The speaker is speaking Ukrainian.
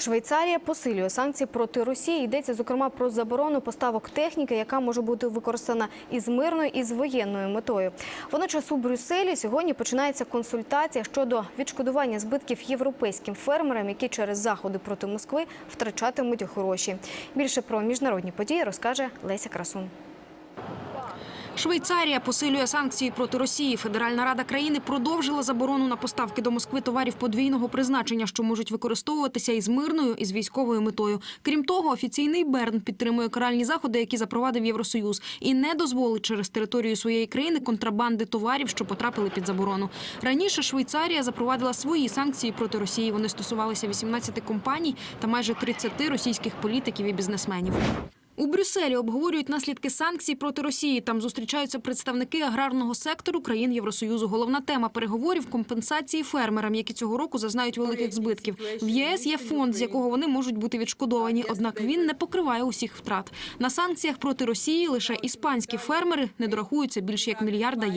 Швейцарія посилює санкції проти Росії. Йдеться зокрема про заборону поставок техніки, яка може бути використана із мирною і з воєнною метою. Водночас у Брюсселі сьогодні починається консультація щодо відшкодування збитків європейським фермерам, які через заходи проти Москви втрачатимуть гроші. Більше про міжнародні події розкаже Леся Красун. Швейцарія посилює санкції проти Росії. Федеральна рада країни продовжила заборону на поставки до Москви товарів подвійного призначення, що можуть використовуватися із мирною і з військовою метою. Крім того, офіційний Берн підтримує каральні заходи, які запровадив Євросоюз, і не дозволить через територію своєї країни контрабанди товарів, що потрапили під заборону. Раніше Швейцарія запровадила свої санкції проти Росії. Вони стосувалися 18 компаній та майже 30 російських політиків і бізнесменів. У Брюсселі обговорюють наслідки санкцій проти Росії. Там зустрічаються представники аграрного сектору країн Євросоюзу. Головна тема переговорів компенсації фермерам, які цього року зазнають великих збитків. В єС є фонд, з якого вони можуть бути відшкодовані. Однак він не покриває усіх втрат. На санкціях проти Росії лише іспанські фермери не дорахуються більше як мільярда євро.